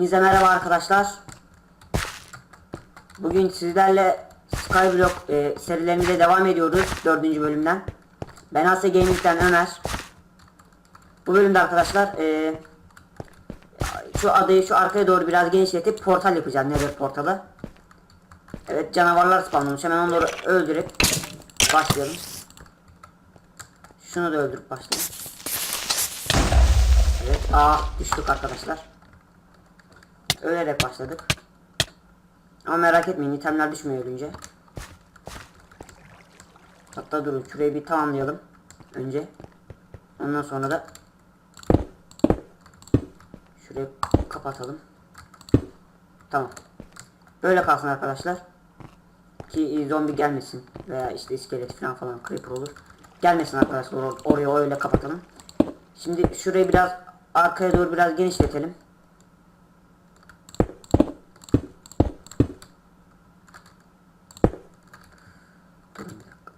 Hepinize merhaba arkadaşlar. Bugün sizlerle Skyblock e, serilerimize devam ediyoruz 4. bölümden. Ben Asya Gaming'den Ömer. Bu bölümde arkadaşlar e, şu adayı şu arkaya doğru biraz genişletip portal yapacağım. Nether portalı. Evet canavarlar spawnlamış. Hemen onları öldürüp başlayalım. Şunu da öldürüp başlayalım. Evet, aa düştük arkadaşlar. Ölerek başladık. Ama merak etmeyin itemler düşmüyor ölünce. Hatta durun şurayı bir tamamlayalım. Önce. Ondan sonra da şurayı kapatalım. Tamam. Böyle kalsın arkadaşlar. Ki zombi gelmesin. Veya işte iskelet falan falan creeper olur. Gelmesin arkadaşlar or oraya öyle kapatalım. Şimdi şurayı biraz arkaya doğru biraz genişletelim. Durun bir dakika.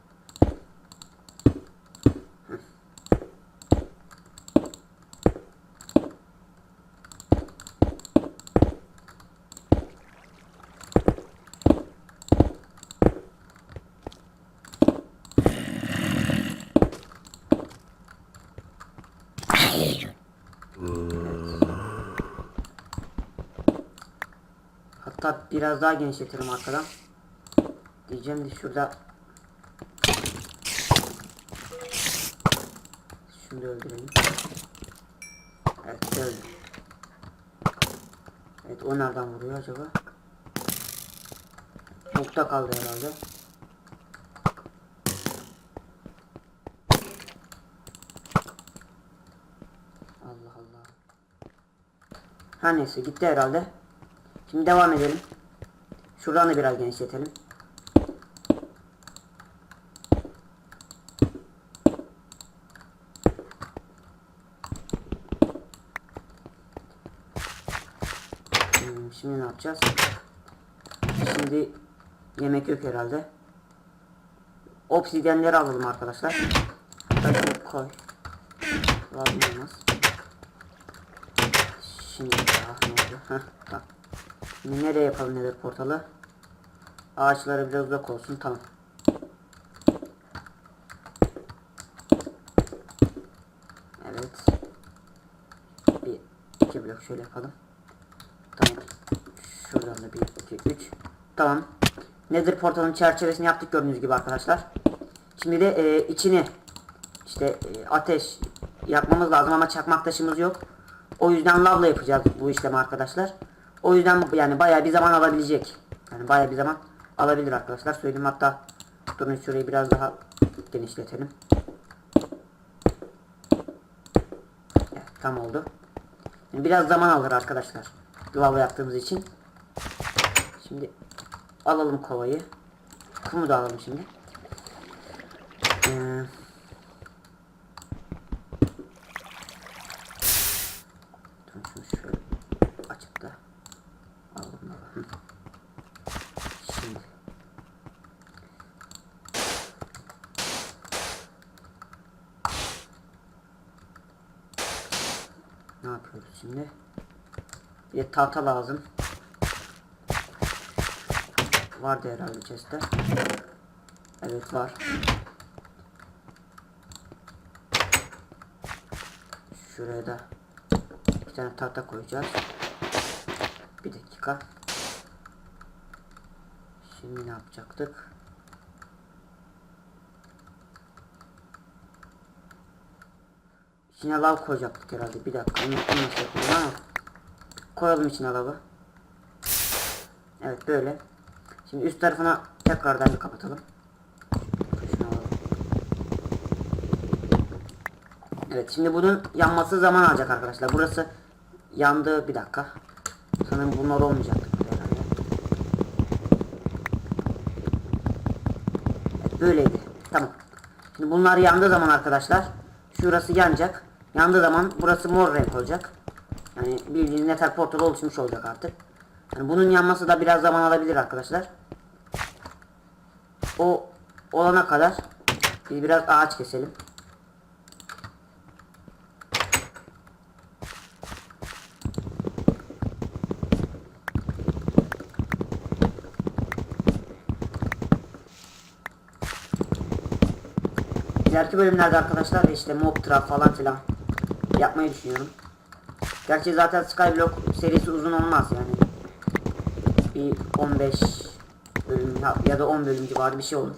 Hı. Hatta biraz daha genişletirim arkadan. Diyeceğim de şurada Şunu da öldürelim. Evet öldü. Evet o nereden vuruyor acaba? Bukta kaldı herhalde. Allah Allah. Her neyse gitti herhalde. Şimdi devam edelim. Şuradan da biraz genişletelim. Hmm, şimdi ne yapacağız? Şimdi yemek yok herhalde. Obsidyenleri alalım arkadaşlar. Hadi koy. Lazım olmaz. Şimdi ah ne oldu? Heh, tamam. Şimdi nereye yapalım nedir portalı? Ağaçlara biraz uzak olsun tamam. Evet. Bir iki blok şöyle yapalım. Tamam. Şuradan da bir iki üç. Tamam. Nedir portalın çerçevesini yaptık gördüğünüz gibi arkadaşlar. Şimdi de e, içini işte e, ateş yapmamız lazım ama çakmak taşımız yok. O yüzden lavla yapacağız bu işlemi arkadaşlar. O yüzden yani bayağı bir zaman alabilecek. Yani bayağı bir zaman alabilir arkadaşlar. Söyleyeyim hatta durun şurayı biraz daha genişletelim. Evet, tam oldu. Yani biraz zaman alır arkadaşlar. Lava yaptığımız için. Şimdi alalım kovayı. Kumu da alalım şimdi. Ee, Dur şunu şöyle açıp da alalım da. Hı. Şimdi ne yapıyoruz şimdi? Bir tahta lazım. Vardı herhalde chest'te. Evet var. Şuraya da iki tane tahta koyacağız. Bir dakika. Şimdi ne yapacaktık? İçine lav koyacaktık herhalde. Bir dakika. Onu, yapalım ha? Koyalım içine lavı. Evet böyle. Şimdi üst tarafına tekrardan bir kapatalım. Evet şimdi bunun yanması zaman alacak arkadaşlar. Burası yandı bir dakika. Sanırım bunlar olmayacak. Evet, böyleydi. Tamam. Şimdi bunlar yandığı zaman arkadaşlar şurası yanacak. Yandığı zaman burası mor renk olacak. Yani bildiğiniz metal portal oluşmuş olacak artık. Yani bunun yanması da biraz zaman alabilir arkadaşlar. O olana kadar biz biraz ağaç keselim. İleriki bölümlerde arkadaşlar işte mob trap falan filan yapmayı düşünüyorum. Gerçi zaten Skyblock serisi uzun olmaz yani. Bir 15 bölüm ya- da 10 bölüm civarı bir şey olur.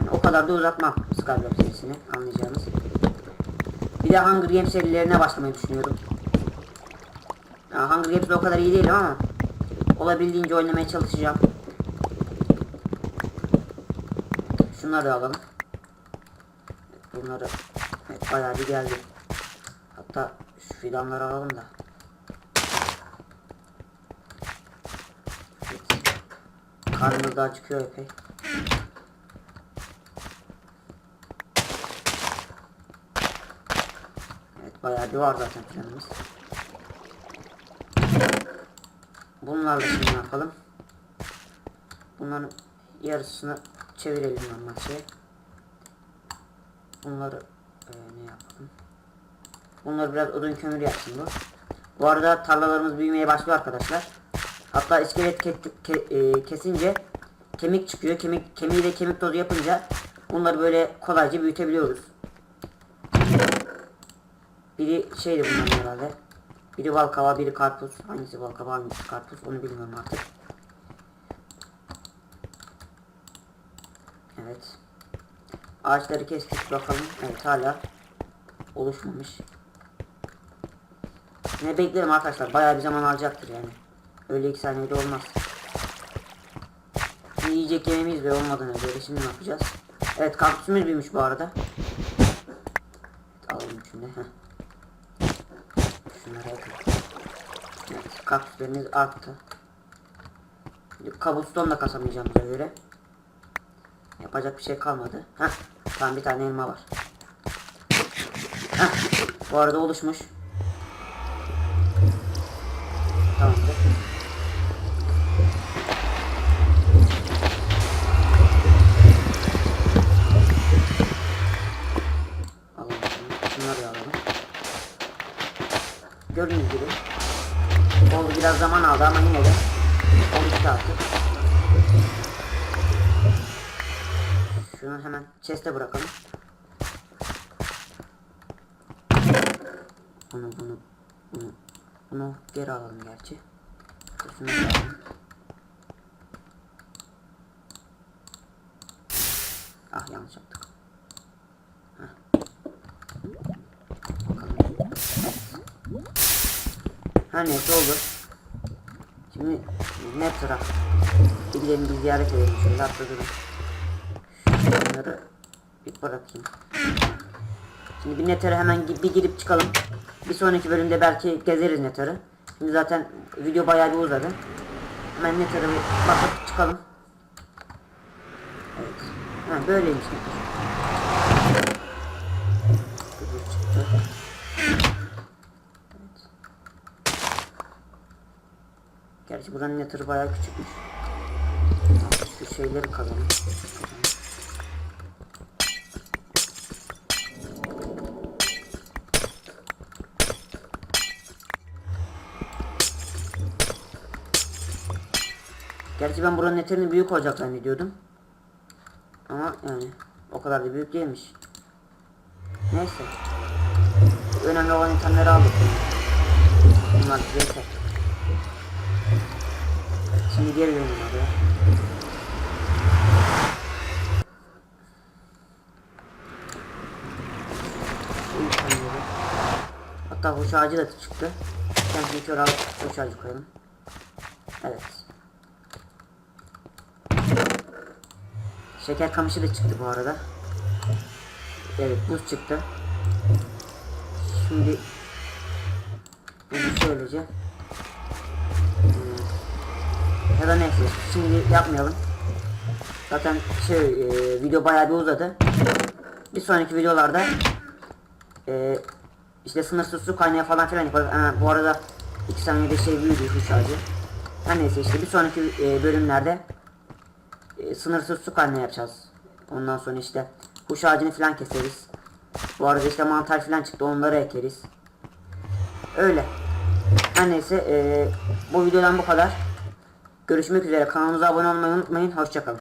Yani o kadar da uzatmam Skyblock serisini anlayacağınız. Bir de Hunger Games serilerine başlamayı düşünüyorum. Ya Hunger Games'de o kadar iyi değilim ama olabildiğince oynamaya çalışacağım. Şunları da alalım. Bunları evet, bayağı bir geldi. Hatta şu fidanları alalım da. Karnımız daha çıkıyor epey. Evet bayağı bir var zaten planımız. Bunlarla şimdi yapalım? Bunların yarısını çevirelim normal şeye. Bunları? Bunları biraz odun kömür yapsın bu. Bu arada tarlalarımız büyümeye başlıyor arkadaşlar. Hatta iskelet ke- ke- e, kesince kemik çıkıyor. Kemik kemiği de kemik tozu yapınca bunları böyle kolayca büyütebiliyoruz. Biri şeydi bunların herhalde. Biri balkava, biri karpuz. Hangisi balkava, hangisi karpuz onu bilmiyorum artık. Evet. Ağaçları kestik bakalım. Evet hala oluşmamış. Ne beklerim arkadaşlar. Bayağı bir zaman alacaktır yani. Öyle iki saniyede olmaz. Bir yiyecek yemeğimiz de olmadığına göre şimdi ne yapacağız? Evet kaktüsümüz büyümüş bu arada. Evet, alalım şimdi. Heh. Şunları yapalım. Evet kaktüslerimiz arttı. Kabuston da kasamayacağımıza göre. Yapacak bir şey kalmadı. Heh. Tamam bir tane elma var. Heh. Bu arada oluşmuş. Tamamdır. Alalım. Şunları da alalım. Gördüğünüz gibi. Oldu biraz zaman aldı ama yine de oluştu artık. Şunu hemen chest'e bırakalım. Bunu bunu bunu bunu geri alalım gerçi. Şunu alalım. Ah yanlış yaptık. Heh. Bakalım. Her neyse oldu. Şimdi ne taraf? Bir ziyaret edelim şöyle atladım. Şunları bir bırakayım. Şimdi bir Nether'a hemen bir girip çıkalım. Bir sonraki bölümde belki gezeriz Nether'ı. Şimdi zaten video bayağı bir uzadı. Hemen Nether'a bir bakıp çıkalım. Evet. Ha, böyleymiş Nether. Gerçi buranın Nether'ı bayağı küçükmüş. Şu şeyleri kazalım. Gerçi ben buranın eteğinin büyük olacak zannediyordum. Ama yani o kadar da büyük değilmiş. Neyse. Önemli olan itemleri aldık. Bunlar yeter. Şimdi geri dönelim oraya. Hatta hoş ağacı da çıktı. Kendini kör alıp hoş ağacı koyalım. Evet. Şeker kamışı da çıktı bu arada. Evet buz çıktı. Şimdi bunu şöylece Hmm. ya da neyse şimdi yapmayalım. Zaten şey e, video bayağı bir uzadı. Bir sonraki videolarda e, işte sınırsız su kaynağı falan filan yaparız. Bu arada 2 saniyede şey büyüdü şu şarjı. Her neyse işte bir sonraki e, bölümlerde e, sınırsız su kaynağı yapacağız. Ondan sonra işte kuş ağacını falan keseriz. Bu arada işte mantar falan çıktı onları ekeriz. Öyle. Her neyse e, bu videodan bu kadar. Görüşmek üzere. Kanalımıza abone olmayı unutmayın. Hoşçakalın.